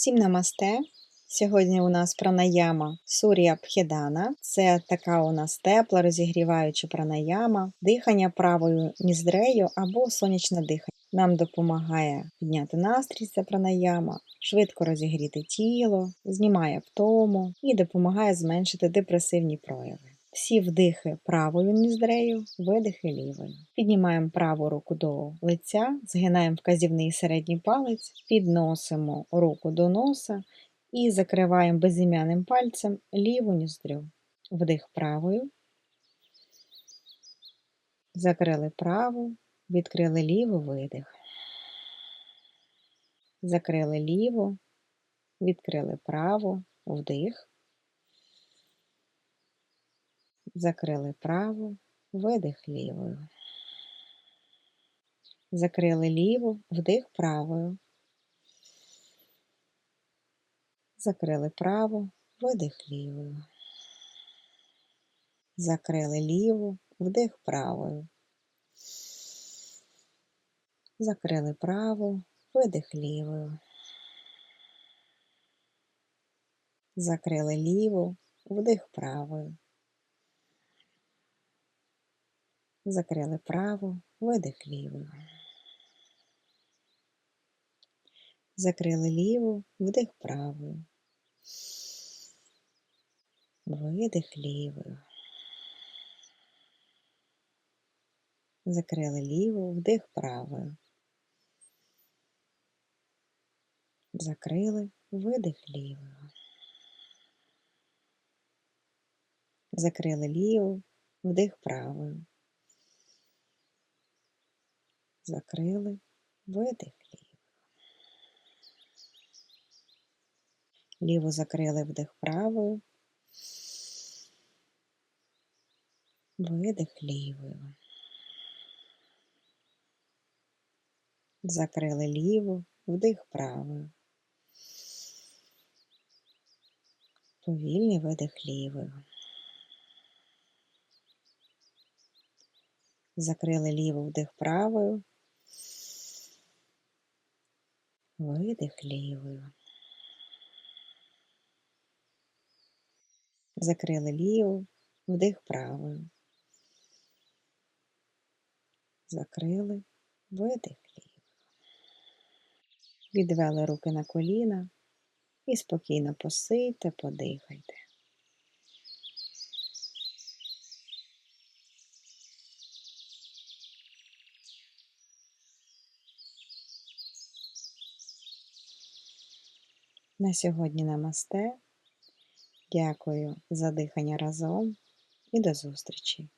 Всім намасте. Сьогодні у нас пранаяма Сур'я Пхедана. Це така у нас тепла, розігріваюча пранаяма, дихання правою ніздрею або сонячне дихання. Нам допомагає підняти настрій ця пранаяма, швидко розігріти тіло, знімає втому і допомагає зменшити депресивні прояви. Всі вдихи правою ніздрею, видихи лівою. Піднімаємо праву руку до лиця, згинаємо вказівний середній палець, підносимо руку до носа і закриваємо безім'яним пальцем ліву ніздрю. Вдих правою. Закрили праву, відкрили ліву видих. Закрили ліву, відкрили праву, вдих. Закрили праву, видих лівою. Закрили ліву, вдих правою. Закрили праву, видих лівою. Закрили ліву, вдих правою. Закрили праву, видих лівою. Закрили ліву, вдих правою. Закрили праву, видих лівою. Закрили ліву, вдих правою. Видих лівою. Закрили ліву, вдих правою. Закрили, видих лівою. Закрили ліву, вдих правою. Закрили, видих лівою. Ліву закрили вдих правою. Видих лівою. Закрили ліву, вдих правою. Повільний видих лівою. Закрили ліву вдих правою. Видих лівою. Закрили ліву, вдих правою. Закрили, видих лівою. Відвели руки на коліна і спокійно посидьте, подихайте. На сьогодні намасте. Дякую за дихання разом і до зустрічі!